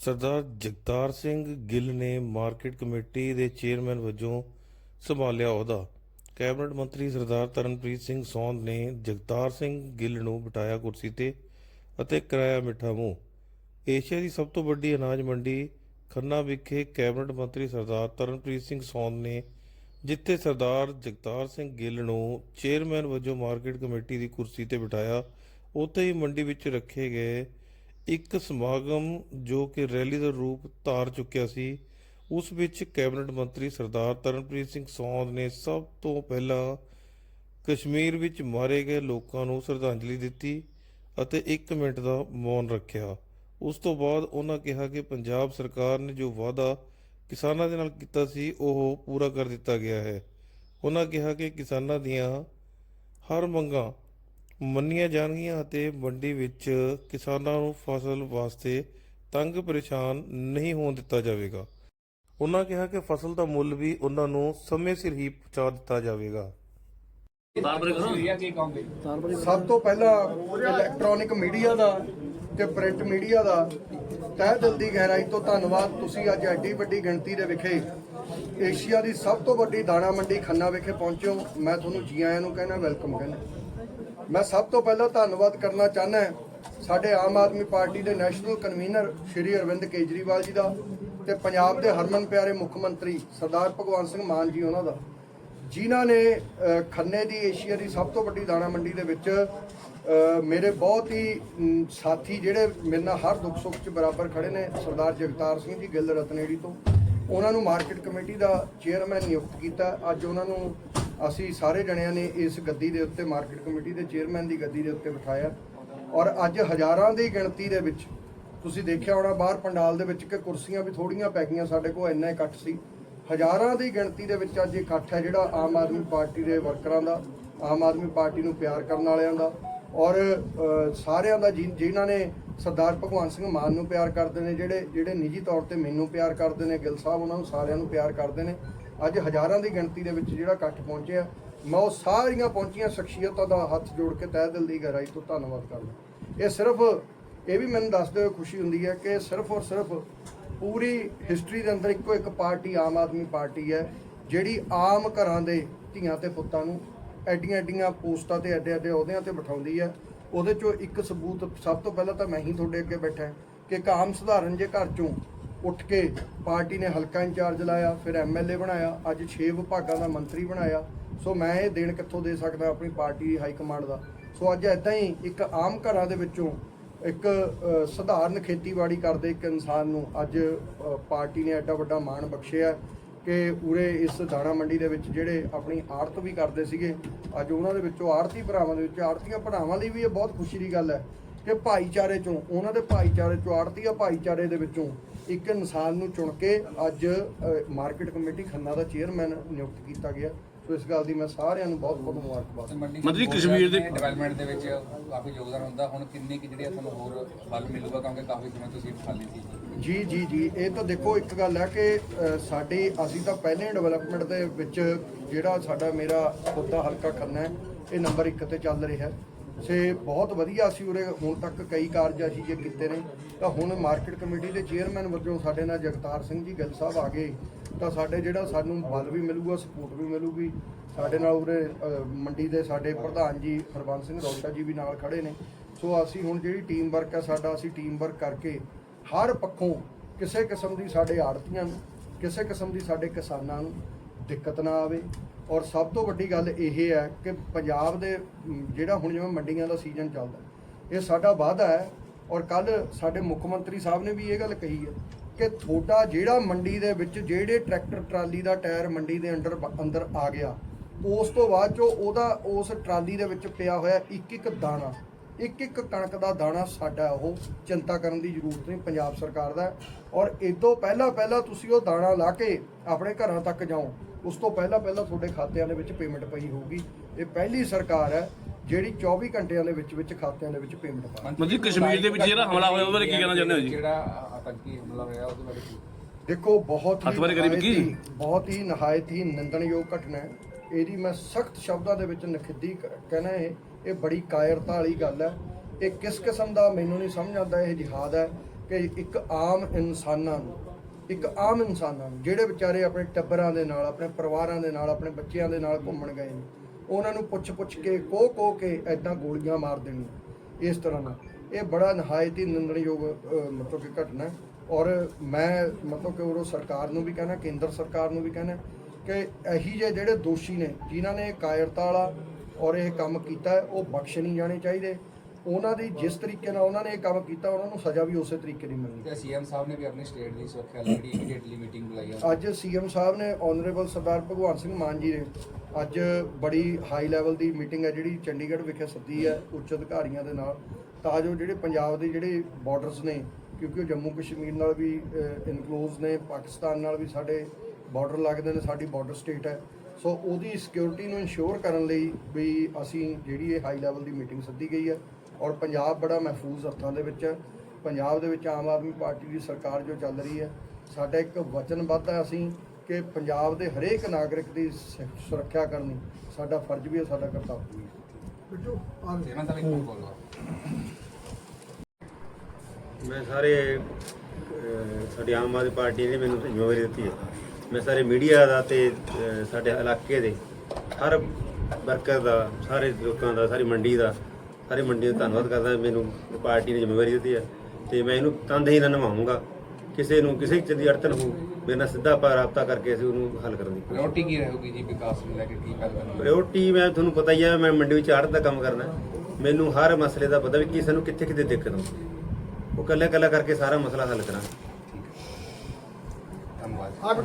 ਸਰਦਾਰ ਜਗਤਾਰ ਸਿੰਘ ਗਿੱਲ ਨੇ market committee ਦੇ chairman ਵਜੋਂ ਸੰਭਾਲਿਆ ਅਹੁਦਾ। ਕੈਬਨਿਟ ਮੰਤਰੀ ਸਰਦਾਰ ਤਰਨਪ੍ਰੀਤ ਸਿੰਘ ਸੌਂਦ ਨੇ ਜਗਤਾਰ ਸਿੰਘ ਗਿੱਲ ਨੂੰ ਬਿਠਾਇਆ ਕੁਰਸੀ ਤੇ ਅਤੇ ਕਰਾਇਆ ਮਿੱਠਾ ਮੂੰਹ। ਏਸ਼ੀਆ ਦੀ ਸਭ ਤੋਂ ਵੱਡੀ ਅਨਾਜ ਮੰਡੀ ਖੰਨਾ ਵਿਖੇ ਕੈਬਨਿਟ ਮੰਤਰੀ ਸਰਦਾਰ ਤਰਨਪ੍ਰੀਤ ਸਿੰਘ ਸੌਂਦ ਨੇ ਜਿੱਥੇ ਸਰਦਾਰ ਜਗਤਾਰ ਸਿੰਘ ਗਿੱਲ ਨੂੰ ਚੇਅਰਮੈਨ ਵਜੋਂ ਮਾਰਕੀਟ ਕਮੇਟੀ ਦੀ ਕੁਰਸੀ ਤੇ ਬਿਠਾਇਆ, ਉੱਥੇ ਹੀ ਮੰਡੀ ਵਿੱਚ ਰੱਖੇ ਗਏ ਇੱਕ ਸਮਾਗਮ ਜੋ ਕਿ ਰੈਲੀ ਦਾ ਰੂਪ ਧਾਰ ਚੁੱਕਿਆ ਸੀ, ਉਸ ਵਿੱਚ ਕੈਬਨਿਟ ਮੰਤਰੀ ਸਰਦਾਰ ਤਰਨਪ੍ਰੀਤ ਸਿੰਘ ਸੌਂਦ ਨੇ ਸਭ ਤੋਂ ਪਹਿਲਾਂ ਕਸ਼ਮੀਰ ਵਿੱਚ ਮਾਰੇ ਗਏ ਲੋਕਾਂ ਨੂੰ ਸ਼ਰਧਾਂਜਲੀ ਦਿੱਤੀ ਅਤੇ 1 ਮਿੰਟ ਦਾ ਮੌਨ ਰੱਖਿਆ। ਉਸ ਤੋਂ ਬਾਅਦ ਉਹਨਾਂ ਕਿਹਾ ਕਿ ਪੰਜਾਬ ਸਰਕਾਰ ਨੇ ਜੋ ਵਾਅਦਾ ਕਿਸਾਨਾਂ ਦੇ ਨਾਲ ਕੀਤਾ ਸੀ, ਉਹ ਪੂਰਾ ਕਰ ਦਿੱਤਾ ਗਿਆ ਹੈ। ਉਹਨਾਂ ਕਿਹਾ ਕਿ ਕਿਸਾਨਾਂ ਦੀਆਂ ਹਰ ਮੰਗਾਂ ਮੰਨੀਆਂ ਜਾਣਗੀਆਂ ਅਤੇ ਮੰਡੀ ਵਿੱਚ ਕਿਸਾਨਾਂ ਨੂੰ ਫਸਲ ਵਾਸਤੇ ਤੰਗ ਪਰੇਸ਼ਾਨ ਨਹੀਂ ਹੋਣ ਦਿੱਤਾ ਜਾਵੇਗਾ। ਉਹਨਾਂ ਕਿਹਾ ਕਿ ਫਸਲ ਦਾ ਮੁੱਲ ਵੀ ਉਹਨਾਂ ਨੂੰ ਸਮੇਂ ਸਿਰ ਹੀ ਪਹੁੰਚਾ ਦਿੱਤਾ ਜਾਵੇਗਾ। ਸਭ ਤੋਂ ਪਹਿਲਾਂ ਇਲੈਕਟ੍ਰੋਨਿਕ ਮੀਡੀਆ ਦਾ ਤੇ ਪ੍ਰਿੰਟ ਮੀਡੀਆ ਦਾ ਤਹਿ ਦਿਲ ਦੀ ਗਹਿਰਾਈ ਤੋਂ ਧੰਨਵਾਦ। ਤੁਸੀਂ ਅੱਜ ਐਡੀ ਵੱਡੀ ਗਿਣਤੀ ਦੇ ਵਿਖੇ ਏਸ਼ੀਆ ਦੀ ਸਭ ਤੋਂ ਵੱਡੀ ਦਾਣਾ ਮੰਡੀ ਖੰਨਾ ਵਿਖੇ ਪਹੁੰਚੇ ਹੋ। ਮੈਂ ਤੁਹਾਨੂੰ ਜੀ ਆਇਆਂ ਨੂੰ ਕਹਿਣਾ ਵੈਲਕਮ ਕਹਿਣਾ ਮੈਂ ਸਭ ਤੋਂ ਪਹਿਲਾਂ ਧੰਨਵਾਦ ਕਰਨਾ ਚਾਹੁੰਦਾ ਸਾਡੇ ਆਮ ਆਦਮੀ ਪਾਰਟੀ ਦੇ ਨੈਸ਼ਨਲ ਕਨਵੀਨਰ ਸ਼੍ਰੀ ਅਰਵਿੰਦ ਕੇਜਰੀਵਾਲ ਜੀ ਦਾ ਤੇ ਪੰਜਾਬ ਦੇ ਹਰਮਨ ਪਿਆਰੇ ਮੁੱਖ ਮੰਤਰੀ ਸਰਦਾਰ ਭਗਵੰਤ ਸਿੰਘ ਮਾਨ ਜੀ ਉਹਨਾਂ ਦਾ। ਜਿਨ੍ਹਾਂ ਨੇ ਖੰਨੇ ਦੀ ਏਸ਼ੀਆ ਦੀ ਸਭ ਤੋਂ ਵੱਡੀ ਦਾਣਾ ਮੰਡੀ ਦੇ ਵਿੱਚ ਮੇਰੇ ਬਹੁਤ ਹੀ ਸਾਥੀ ਜਿਹੜੇ ਮੇਰੇ ਨਾਲ ਹਰ ਦੁੱਖ ਸੁੱਖ 'ਚ ਬਰਾਬਰ ਖੜੇ ਨੇ, ਸਰਦਾਰ ਜਗਤਾਰ ਸਿੰਘ ਜੀ ਗਿੱਲ ਰਤਨੇੜੀ ਤੋਂ। ਉਹਨਾਂ ਨੂੰ ਮਾਰਕੀਟ ਕਮੇਟੀ ਦਾ ਚੇਅਰਮੈਨ ਨਿਯੁਕਤ ਕੀਤਾ। ਅੱਜ ਉਹਨਾਂ ਨੂੰ ਅਸੀਂ ਸਾਰੇ ਜਣਿਆਂ ਨੇ ਇਸ ਗੱਦੀ ਦੇ ਉੱਤੇ ਮਾਰਕੀਟ ਕਮੇਟੀ ਦੇ ਚੇਅਰਮੈਨ ਦੀ ਗੱਦੀ ਦੇ ਉੱਤੇ ਬਿਠਾਇਆ। ਔਰ ਅੱਜ ਹਜ਼ਾਰਾਂ ਦੀ ਗਿਣਤੀ ਦੇ ਵਿੱਚ ਤੁਸੀਂ ਦੇਖਿਆ ਹੋਣਾ, ਬਾਹਰ ਪੰਡਾਲ ਦੇ ਵਿੱਚ ਕਿ ਕੁਰਸੀਆਂ ਵੀ ਥੋੜੀਆਂ ਪੈ ਗਈਆਂ ਸਾਡੇ ਕੋਲ, ਇੰਨਾ ਇਕੱਠ ਸੀ। ਹਜ਼ਾਰਾਂ ਦੀ ਗਿਣਤੀ ਦੇ ਵਿੱਚ ਅੱਜ ਇਕੱਠ ਹੈ ਜਿਹੜਾ ਆਮ ਆਦਮੀ ਪਾਰਟੀ ਦੇ ਵਰਕਰਾਂ ਦਾ, ਆਮ ਆਦਮੀ ਪਾਰਟੀ ਨੂੰ ਪਿਆਰ ਕਰਨ ਵਾਲਿਆਂ ਦਾ। ਔਰ ਸਾਰਿਆਂ ਦਾ ਜਿ- ਜਿਨ੍ਹਾਂ ਨੇ ਸਰਦਾਰ ਭਗਵੰਤ ਸਿੰਘ ਮਾਨ ਨੂੰ ਪਿਆਰ ਕਰਦੇ ਨੇ, ਜਿਹੜੇ ਜਿਹੜੇ ਨਿੱਜੀ ਤੌਰ ਤੇ ਮੈਨੂੰ ਪਿਆਰ ਕਰਦੇ ਨੇ, ਗਿੱਲ ਸਾਹਿਬ ਉਹਨਾਂ ਨੂੰ ਸਾਰਿਆਂ ਨੂੰ ਪਿਆਰ ਕਰਦੇ ਨੇ। ਅੱਜ ਹਜ਼ਾਰਾਂ ਦੀ ਗਿਣਤੀ ਦੇ ਵਿੱਚ ਜਿਹੜਾ ਇਕੱਠ ਪਹੁੰਚਿਆ। ਮੈਂ ਉਹ ਸਾਰੀਆਂ ਪਹੁੰਚੀਆਂ ਸ਼ਖਸੀਅਤਾਂ ਦਾ ਹੱਥ ਜੋੜ ਕੇ ਤਹਿ ਦਿਲ ਦੀ ਗਹਿਰਾਈ ਤੋਂ ਧੰਨਵਾਦ ਕਰਦਾ। ਇਹ ਸਿਰਫ, ਇਹ ਵੀ ਮੈਨੂੰ ਦੱਸਦੇ ਹੋਏ ਖੁਸ਼ੀ ਹੁੰਦੀ ਹੈ ਕਿ ਸਿਰਫ ਔਰ ਸਿਰਫ ਪੂਰੀ ਹਿਸਟਰੀ ਦੇ ਅੰਦਰ ਇੱਕੋ ਇੱਕ ਪਾਰਟੀ ਆਮ ਆਦਮੀ ਪਾਰਟੀ ਹੈ, ਜਿਹੜੀ ਆਮ ਘਰਾਂ ਦੇ ਧੀਆਂ ਤੇ ਪੁੱਤਾਂ ਨੂੰ ਐਡੀਆਂ ਐਡੀਆਂ ਪੋਸਟਾਂ ਤੇ ਐਡੇ ਐਡੇ ਅਹੁਦਿਆਂ ਤੇ ਬਿਠਾਉਂਦੀ ਹੈ। ਉਹਦੇ ਚੋਂ ਇੱਕ ਸਬੂਤ, ਸਭ ਤੋਂ ਪਹਿਲਾਂ ਤਾਂ ਮੈਂ ਹੀ ਤੁਹਾਡੇ ਅੱਗੇ ਬੈਠਾ ਕਿ ਇੱਕ ਆਮ ਸਧਾਰਨ ਜੇ ਘਰ ਚੋਂ ਉੱਠ ਕੇ ਪਾਰਟੀ ਨੇ ਹਲਕਾ ਇੰਚਾਰਜ ਲਾਇਆ, ਫਿਰ ਐਮਐਲਏ ਬਣਾਇਆ, ਅੱਜ 6 ਵਿਭਾਗਾਂ ਦਾ ਮੰਤਰੀ ਬਣਾਇਆ। ਸੋ ਮੈਂ ਇਹ ਦੇਣ ਕਿੱਥੋਂ ਦੇ ਸਕਦਾ ਆਪਣੀ ਪਾਰਟੀ ਦੀ ਹਾਈ ਕਮਾਂਡ ਦਾ? ਸੋ ਅੱਜ ਐਦਾਂ ਹੀ ਇੱਕ ਆਮ ਘਰਾਂ ਦੇ ਵਿੱਚੋਂ ਇੱਕ ਸਧਾਰਨ ਖੇਤੀਬਾੜੀ ਕਰਦੇ ਇੱਕ ਇਨਸਾਨ ਨੂੰ ਅੱਜ ਪਾਰਟੀ ਨੇ ਐਡਾ ਵੱਡਾ ਮਾਣ ਬਖਸ਼ਿਆ ਕਿ ਉਰੇ ਇਸ ਦਾਣਾ ਮੰਡੀ ਦੇ ਵਿੱਚ ਜਿਹੜੇ ਆਪਣੀ ਆੜਤ ਵੀ ਕਰਦੇ ਸੀਗੇ, ਅੱਜ ਉਹਨਾਂ ਦੇ ਵਿੱਚੋਂ ਆੜਤੀ ਭਰਾਵਾਂ ਦੇ ਵਿੱਚ ਆੜਤੀਆਂ ਭਰਾਵਾਂ ਲਈ ਵੀ ਇਹ ਬਹੁਤ ਖੁਸ਼ੀ ਦੀ ਗੱਲ ਹੈ ਕਿ ਭਾਈਚਾਰੇ ਚੋਂ, ਉਹਨਾਂ ਦੇ ਭਾਈਚਾਰੇ ਚੋਂ, ਆੜਤੀਆ ਭਾਈਚਾਰੇ ਦੇ ਵਿੱਚੋਂ ਇੱਕ ਇਨਸਾਨ ਨੂੰ ਚੁਣ ਕੇ ਅੱਜ ਮਾਰਕੀਟ ਕਮੇਟੀ ਖੰਨਾ ਦਾ ਚੇਅਰਮੈਨ ਨਿਯੁਕਤ ਕੀਤਾ ਗਿਆ। ਸੋ ਇਸ ਗੱਲ ਦੀ ਮੈਂ ਸਾਰਿਆਂ ਨੂੰ ਬਹੁਤ ਬਹੁਤ ਮੁਬਾਰਕਬਾਦ। ਮੰਤਰੀ ਕਸ਼ਮੀਰ ਦੇ ਡਿਵੈਲਪਮੈਂਟ ਦੇ ਵਿੱਚ ਕਾਫੀ ਯੋਗਦਾਨ ਹੁੰਦਾ। ਹੁਣ ਕਿੰਨੀ ਕਿ ਜਿਹੜੀ ਤੁਹਾਨੂੰ ਹੋਰ ਫਲ ਮਿਲੂਗਾ? ਕਿਉਂਕਿ ਕਾਫੀ ਜਿਵੇਂ ਤੁਸੀਂ ਖਾਲੀ ਸੀ। ਜੀ ਜੀ ਜੀ। ਇਹ ਤਾਂ ਦੇਖੋ ਇੱਕ ਗੱਲ ਹੈ ਕਿ ਸਾਡੀ ਅਸੀਂ ਤਾਂ ਪਹਿਲੇ ਡਿਵੈਲਪਮੈਂਟ ਦੇ ਵਿੱਚ ਜਿਹੜਾ ਸਾਡਾ ਮੇਰਾ ਖੁੱਦਾ ਹਲਕਾ ਖੰਨਾ ਹੈ ਇਹ ਨੰਬਰ 1 ਤੇ ਚੱਲ ਰਿਹਾ ਹੈ। ਸੇ ਬਹੁਤ ਵਧੀਆ ਅਸੀਂ ਉਰੇ ਹੁਣ ਤੱਕ ਕਈ ਕਾਰਜ ਅਸੀਂ ਜੇ ਕੀਤੇ ਨੇ। ਤਾਂ ਹੁਣ ਮਾਰਕੀਟ ਕਮੇਟੀ ਦੇ ਚੇਅਰਮੈਨ ਵਜੋਂ ਸਾਡੇ ਨਾਲ ਜਗਤਾਰ ਸਿੰਘ ਜੀ ਗਿੱਲ ਸਾਹਿਬ ਆ ਗਏ। ਤਾਂ ਸਾਡੇ ਜਿਹੜਾ ਸਾਨੂੰ ਬਲ ਵੀ ਮਿਲੂਗਾ, ਸਪੋਰਟ ਵੀ ਮਿਲੂਗੀ। ਸਾਡੇ ਨਾਲ ਉਰੇ ਮੰਡੀ ਦੇ ਸਾਡੇ ਪ੍ਰਧਾਨ ਜੀ ਹਰਬੰਸ ਸਿੰਘ ਰੌਸ਼ਾ ਜੀ ਵੀ ਨਾਲ ਖੜੇ ਨੇ। ਸੋ ਅਸੀਂ ਹੁਣ ਜਿਹੜੀ ਟੀਮ ਵਰਕ ਹੈ ਸਾਡਾ, ਅਸੀਂ ਟੀਮ ਵਰਕ ਕਰਕੇ ਹਰ ਪੱਖੋਂ ਕਿਸੇ ਕਿਸਮ ਦੀ ਸਾਡੇ ਆੜਤੀਆਂ ਨੂੰ, ਕਿਸੇ ਕਿਸਮ ਦੀ ਸਾਡੇ ਕਿਸਾਨਾਂ ਨੂੰ ਦਿੱਕਤ ਨਾ ਆਵੇ। ਔਰ ਸਭ ਤੋਂ ਵੱਡੀ ਗੱਲ ਇਹ ਹੈ ਕਿ ਪੰਜਾਬ ਦੇ, ਜਿਹੜਾ ਹੁਣ ਜਿਵੇਂ ਮੰਡੀਆਂ ਦਾ ਸੀਜ਼ਨ ਚੱਲਦਾ, ਇਹ ਸਾਡਾ ਵਾਅਦਾ ਹੈ। ਔਰ ਕੱਲ ਸਾਡੇ ਮੁੱਖ ਮੰਤਰੀ ਸਾਹਿਬ ਨੇ ਵੀ ਇਹ ਗੱਲ ਕਹੀ ਹੈ ਕਿ ਤੁਹਾਡਾ ਜਿਹੜਾ ਮੰਡੀ ਦੇ ਵਿੱਚ ਜਿਹੜੇ ਟਰੈਕਟਰ ਟਰਾਲੀ ਦਾ ਟਾਇਰ ਮੰਡੀ ਦੇ ਅੰਦਰ ਅੰਦਰ ਆ ਗਿਆ, ਉਸ ਤੋਂ ਬਾਅਦ ਚੋਂ ਉਹਦਾ, ਉਸ ਟਰਾਲੀ ਦੇ ਵਿੱਚ ਪਿਆ ਹੋਇਆ ਇੱਕ ਇੱਕ ਦਾਣਾ, ਇੱਕ ਇੱਕ ਕਣਕ ਦਾ ਦਾਣਾ ਸਾਡਾ ਉਹ ਚਿੰਤਾ ਕਰਨ ਦੀ ਜ਼ਰੂਰਤ ਨਹੀਂ, ਪੰਜਾਬ ਸਰਕਾਰ ਦਾ ਔਰ ਇਦੋਂ ਪਹਿਲਾਂ ਪਹਿਲਾਂ ਤੁਸੀਂ ਉਹ ਦਾਣਾ ਲਾ ਕੇ ਆਪਣੇ ਘਰਾਂ ਤੱਕ ਜਾਓ, ਉਸ ਤੋਂ ਪਹਿਲਾਂ ਪਹਿਲਾਂ ਤੁਹਾਡੇ ਖਾਤਿਆਂ ਦੇ ਵਿੱਚ ਪੇਮੈਂਟ ਪਈ ਹੋਊਗੀ। ਇਹ ਪਹਿਲੀ ਸਰਕਾਰ ਹੈ ਜਿਹੜੀ 24 ਘੰਟਿਆਂ ਦੇ ਵਿੱਚ ਵਿੱਚ ਖਾਤਿਆਂ ਦੇ ਵਿੱਚ ਪੇਮੈਂਟ ਪਾ ਮੰਤਰੀ ਕਸ਼ਮੀਰ ਦੇ ਵਿੱਚ ਜਿਹੜਾ ਹਮਲਾ ਹੋਇਆ ਉਹਦੇ ਬਾਰੇ ਕੀ ਕਹਿਣਾ ਚਾਹੁੰਦੇ ਹੋ ਜੀ? ਜਿਹੜਾ ਆਤੰਕੀ ਹਮਲਾ ਹੋਇਆ ਉਹਦੇ ਬਾਰੇ ਕੀ? ਦੇਖੋ ਬਹੁਤ ਹੀ ਅੱਤਵਾਦੀ ਕਰੀਬ ਕੀ? ਨਹਾਇਤ ਹੀ- ਬਹੁਤ ਹੀ ਨਹਾਇਤ ਹੀ ਨਿੰਦਣਯੋਗ ਘਟਨਾ ਹੈ। ਇਹਦੀ ਮੈਂ ਸਖਤ ਸ਼ਬਦਾਂ ਦੇ ਵਿੱਚ ਨਖਿੱਧੀ ਕ- ਕਹਿਣਾ ਹੈ ਇਹ ਬੜੀ ਕਾਇਰਤਾ ਵਾਲੀ ਗੱਲ ਹੈ। ਇਹ ਕਿਸ ਕਿਸਮ ਦਾ ਮੈਨੂੰ ਨਹੀਂ ਸਮਝ ਆਉਂਦਾ ਇਹ ਜਿਹਾਦ ਹੈ ਕਿ ਇੱਕ ਆਮ ਇਨਸਾਨਾਂ ਨੂੰ ਇੱਕ ਆਮ ਇਨਸਾਨਾਂ ਨੂੰ ਜਿਹੜੇ ਵਿਚਾਰੇ ਆਪਣੇ ਟੱਬਰਾਂ ਦੇ ਨਾਲ ਆਪਣੇ ਪਰਿਵਾਰਾਂ ਦੇ ਨਾਲ ਆਪਣੇ ਬੱਚਿਆਂ ਦੇ ਨਾਲ ਘੁੰਮਣ ਗਏ ਨੇ ਉਹਨਾਂ ਨੂੰ ਪੁੱਛ-ਪੁੱਛ ਕੇ, ਕੋ ਕੋ ਕੇ ਐਦਾਂ ਗੋਲੀਆਂ ਮਾਰ ਦੇਣੀਆਂ। ਇਸ ਤਰ੍ਹਾਂ ਨਾਲ। ਇਹ ਬੜਾ ਨਹਾਇਤ ਹੀ ਨਿੰਦਣਯੋਗ ਮਤਲਬ ਕਿ ਘਟਨਾ ਹੈ। ਔਰ ਮੈਂ ਮਤਲਬ ਕਿ ਉਰੋਂ ਸਰਕਾਰ ਨੂੰ ਵੀ ਕਹਿਣਾ, ਕੇਂਦਰ ਸਰਕਾਰ ਨੂੰ ਵੀ ਕਹਿਣਾ ਕਿ ਇਹੀ ਜਿਹੇ ਜਿਹੜੇ ਦੋਸ਼ੀ ਨੇ, ਜਿਨ੍ਹਾਂ ਨੇ ਇਹ ਕਾਇਰਤਾ ਵਾਲਾ ਔਰ ਇਹ ਕੰਮ ਕੀਤਾ ਉਹ ਬਖਸ਼ ਨਹੀਂ ਜਾਣੇ ਚਾਹੀਦੇ। ਉਹਨਾਂ ਦੀ ਜਿਸ ਤਰੀਕੇ ਨਾਲ ਉਹਨਾਂ ਨੇ ਇਹ ਕੰਮ ਕੀਤਾ ਉਹਨਾਂ ਨੂੰ ਸਜ਼ਾ ਵੀ ਉਸੇ ਤਰੀਕੇ ਦੀ ਮਿਲਣੀ ਤੇ ਸੀਐਮ ਸਾਹਿਬ ਨੇ ਵੀ ਆਪਣੀ ਸਟੇਟ ਦੀ ਸੁਰੱਖਿਆ ਲਈ ਜਿਹੜੀ ਇਮੀਡੀਏਟਲੀ ਮੀਟਿੰਗ ਬੁਲਾਈ ਆ। ਅੱਜ ਸੀਐਮ ਸਾਹਿਬ ਨੇ ਆਨਰੇਬਲ ਸਰਦਾਰ ਭਗਵੰਤ ਸਿੰਘ ਮਾਨ ਜੀ ਨੇ ਅੱਜ ਬੜੀ ਹਾਈ ਲੈਵਲ ਦੀ ਮੀਟਿੰਗ ਹੈ ਜਿਹੜੀ ਚੰਡੀਗੜ੍ਹ ਵਿਖੇ ਸੱਦੀ ਹੈ ਉੱਚ ਅਧਿਕਾਰੀਆਂ ਦੇ ਨਾਲ। ਤਾਂ ਜੋ ਜਿਹੜੇ ਪੰਜਾਬ ਦੇ ਜਿਹੜੇ ਬਾਰਡਰਸ ਨੇ ਕਿਉਂਕਿ ਉਹ ਜੰਮੂ ਕਸ਼ਮੀਰ ਨਾਲ ਵੀ ਇਨਕਲੋਜ਼ ਨੇ ਪਾਕਿਸਤਾਨ ਨਾਲ ਵੀ ਸਾਡੇ ਬਾਰਡਰ ਲੱਗਦੇ ਨੇ ਸਾਡੀ ਬਾਰਡਰ ਸਟੇਟ ਹੈ। ਸੋ ਉਹਦੀ ਸਿਕਿਉਰਿਟੀ ਨੂੰ ਇਨਸ਼ੋਰ ਕਰਨ ਲਈ ਵੀ ਅਸੀਂ ਜਿਹੜੀ ਇਹ ਹਾਈ ਲੈਵਲ ਦੀ ਮੀਟਿੰਗ ਸੱਦੀ ਗਈ ਹੈ। ਔਰ ਪੰਜਾਬ ਬੜਾ ਮਹਿਫੂਜ਼ ਹੱਥਾਂ ਦੇ ਵਿੱਚ ਹੈ। ਪੰਜਾਬ ਦੇ ਵਿੱਚ ਆਮ ਆਦਮੀ ਪਾਰਟੀ ਦੀ ਸਰਕਾਰ ਜੋ ਚੱਲ ਰਹੀ ਹੈ ਸਾਡਾ ਇੱਕ ਵਚਨਬੱਧ ਹੈ ਅਸੀਂ ਕਿ ਪੰਜਾਬ ਦੇ ਹਰੇਕ ਨਾਗਰਿਕ ਦੀ ਸੁਰੱਖਿਆ ਕਰਨੀ ਸਾਡਾ ਫਰਜ਼ ਵੀ ਹੈ ਸਾਡਾ ਕਰਤੱਵ ਵੀ ਹੈ। ਚੇਅਰਮੈਨ ਸਾਹਿਬ ਇੱਕ ਮਿੰਟ ਬੋਲੋ ਮੈਂ ਸਾਰੇ ਸਾਡੀ ਆਮ ਆਦਮੀ ਪਾਰਟੀ ਨੇ ਮੈਨੂੰ ਜ਼ਿੰਮੇਵਾਰੀ ਦਿੱਤੀ ਹੈ। ਮੈਂ ਸਾਰੇ ਮੀਡੀਆ ਦਾ ਤੇ ਸਾਡੇ ਇਲਾਕੇ ਦੇ ਹਰ ਵਰਕਰ ਦਾ ਸਾਰੇ ਲੋਕਾਂ ਦਾ ਸਾਰੀ ਮੰਡੀ ਦਾ ਸਾਰੀ ਮੰਡੀ ਦਾ ਧੰਨਵਾਦ ਕਰਦਾ ਮੈਨੂੰ ਪਾਰਟੀ ਨੇ ਜ਼ਿੰਮੇਵਾਰੀ ਦਿੱਤੀ ਹੈ ਤੇ ਮੈਂ ਇਹਨੂੰ ਤਨਦੇਹੀ ਨਾਲ ਨਿਭਾਉਂਗਾ ਕਿਸੇ ਨੂੰ ਕਿਸੇ ਚੀਜ਼ ਦੀ ਅੜਚਨ ਹੋ ਮੇਰੇ ਨਾਲ ਸਿੱਧਾ ਆਪਾਂ ਰਾਬਤਾ ਕਰਕੇ ਅਸੀਂ ਉਹਨੂੰ ਹੱਲ ਕਰਨ ਦੀ ਪ੍ਰਾਇੋਰਟੀ ਕੀ ਰਹੇਗੀ ਜੀ ਵਿਕਾਸ ਨੂੰ ਲੈ ਕੇ ਕੀ ਗੱਲ ਕਰਨੀ? ਪ੍ਰਾਇੋਰਟੀ ਮੈਂ ਤੁਹਾਨੂੰ ਪਤਾ ਹੀ ਹੈ ਮੈਂ ਮੰਡੀ ਵਿੱਚ ਆੜਤ ਦਾ ਕੰਮ ਕਰਨਾ। ਮੈਨੂੰ ਹਰ ਮਸਲੇ ਦਾ ਪਤਾ ਵੀ ਕਿਸੇ ਨੂੰ ਕਿੱਥੇ ਕਿੱਥੇ ਦਿੱਕਤ ਆਉਂਦੀ। ਉਹ ਕੱਲਾ ਕੱਲਾ ਕਰਕੇ ਸਾਰਾ ਮਸਲਾ ਹੱਲ ਕਰਾਂ ਧੰਨਵਾਦ